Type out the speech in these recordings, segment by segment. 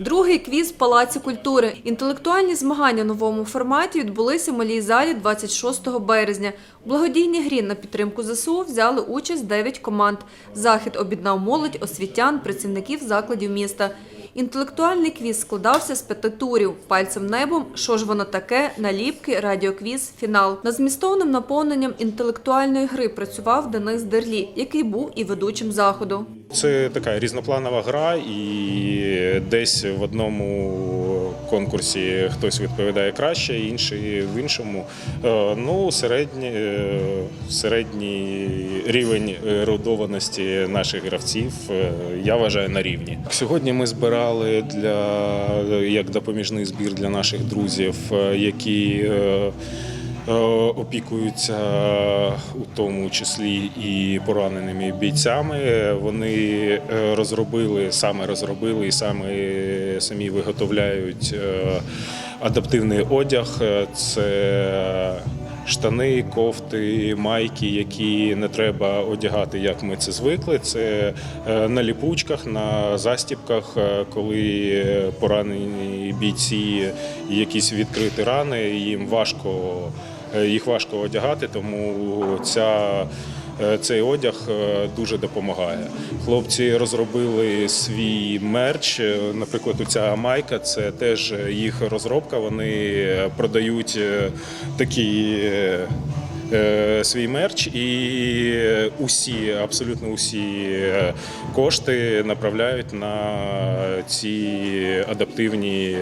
Другий квіз Палаці культури. Інтелектуальні змагання в новому форматі відбулися в малій залі 26 березня. У благодійній грі на підтримку ЗСУ взяли участь 9 команд. Захід об'єднав молодь, освітян, працівників закладів міста. Інтелектуальний квіз складався з п'яти турів. Пальцем небом, що ж воно таке, наліпки, радіоквіз, фінал. Над змістовним наповненням інтелектуальної гри працював Денис Дерлі, який був і ведучим заходу. Це така різнопланова гра, і десь в одному конкурсі хтось відповідає краще, інший в іншому. Е, Ну, середній, е, середній рівень ерудованості наших гравців е, я вважаю на рівні. Сьогодні ми збирали для як допоміжний збір для наших друзів, які опікуються у тому числі і пораненими бійцями. Вони е, розробили, саме розробили і саме самі виготовляють е, адаптивний одяг. Е, Це Штани, кофти, майки, які не треба одягати, як ми це звикли. Це е, на ліпучках, на застіпках, е, коли поранені бійці, якісь відкриті рани, їм важко е, їх важко одягати, тому ця. Е, Цей одяг е, дуже допомагає. Хлопці розробили свій мерч. Е, Наприклад, ця майка це теж їх розробка. Вони продають такі свій мерч, і усі, абсолютно усі кошти направляють на ці адаптивні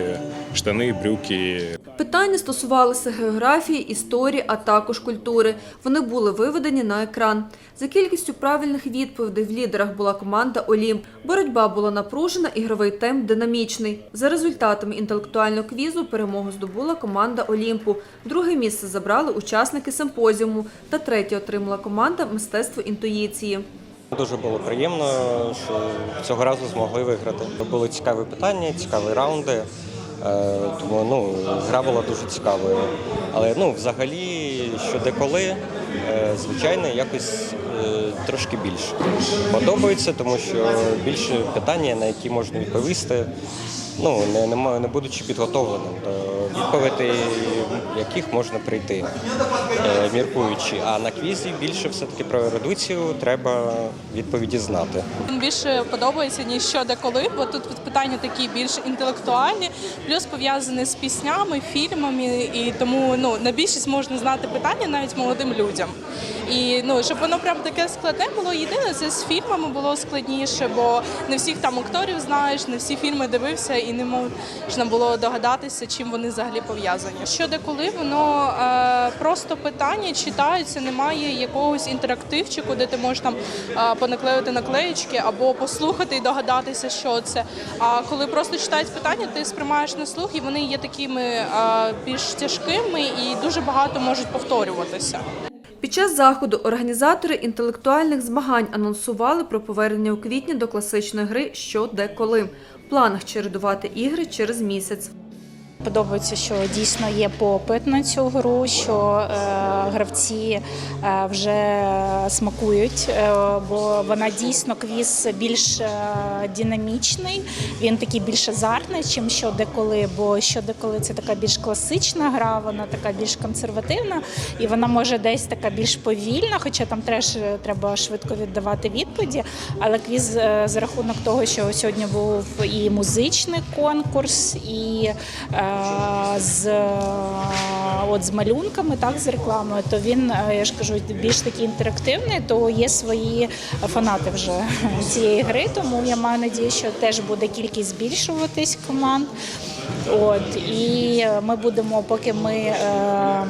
штани, брюки, Питання стосувалися географії, історії, а також культури. Вони були виведені на екран. За кількістю правильних відповідей в лідерах була команда Олімп. Боротьба була напружена, ігровий темп динамічний. За результатами інтелектуального квізу перемогу здобула команда Олімпу. Друге місце забрали учасники симпозіуму та третє отримала команда мистецтво інтуїції. Дуже було приємно, що цього разу змогли виграти. Були цікаві питання, цікаві раунди. Е, Тому ну, гра була дуже цікавою. Але ну, взагалі, що деколи, е, звичайно, якось е, трошки більше. Подобається, тому що більше питання, на які можна відповісти, ну, не, не, не будучи підготовленим до відповідей, яких можна прийти, е, міркуючи. А на квізі більше все-таки про ерудицію треба відповіді знати. Він більше подобається ніж що де коли, бо тут питання такі більш інтелектуальні, плюс пов'язані з піснями, фільмами, і тому ну на більшість можна знати питання навіть молодим людям. І ну щоб воно прям таке складне було єдине, це з фільмами було складніше, бо не всіх там акторів знаєш, не всі фільми дивився, і не можна було догадатися, чим вони взагалі пов'язані. Що де коли воно е, просто питання читаються, немає якогось інтерактивчику, де ти можеш там е, понаклеїти наклеїчки або послухати і догадатися, що це. А коли просто читають питання, ти сприймаєш на слух, і вони є такими е, більш тяжкими і дуже багато можуть повторюватися. Під час заходу організатори інтелектуальних змагань анонсували про повернення у квітні до класичної гри «Що, де, коли». В планах чередувати ігри через місяць. Подобається, що дійсно є попит на цю гру, що е, гравці е, вже смакують, е, бо вона дійсно квіз більш е, динамічний, він такий більш азартний, чим що деколи, бо що деколи це така більш класична гра, вона така більш консервативна, і вона може десь така більш повільна, хоча там теж треба швидко віддавати відповіді. Але квіз е, за рахунок того, що сьогодні був і музичний конкурс, і е, з, е, от, з малюнками, так, з рекламою, то він, е, я ж кажу, більш такий інтерактивний, то є свої фанати вже цієї гри. Тому я маю надію, що теж буде кількість збільшуватись команд. От і ми будемо, поки ми е,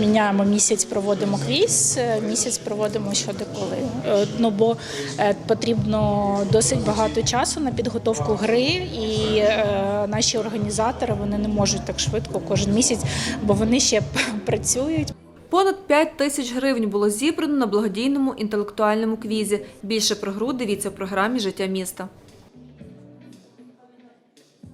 міняємо місяць, проводимо квіз, е, місяць проводимо щодеколи. Е, ну бо е, потрібно досить багато часу на підготовку гри, і е, наші організатори вони не можуть так швидко кожен місяць, бо вони ще працюють. Понад 5 тисяч гривень було зібрано на благодійному інтелектуальному квізі. Більше про гру дивіться в програмі Життя міста.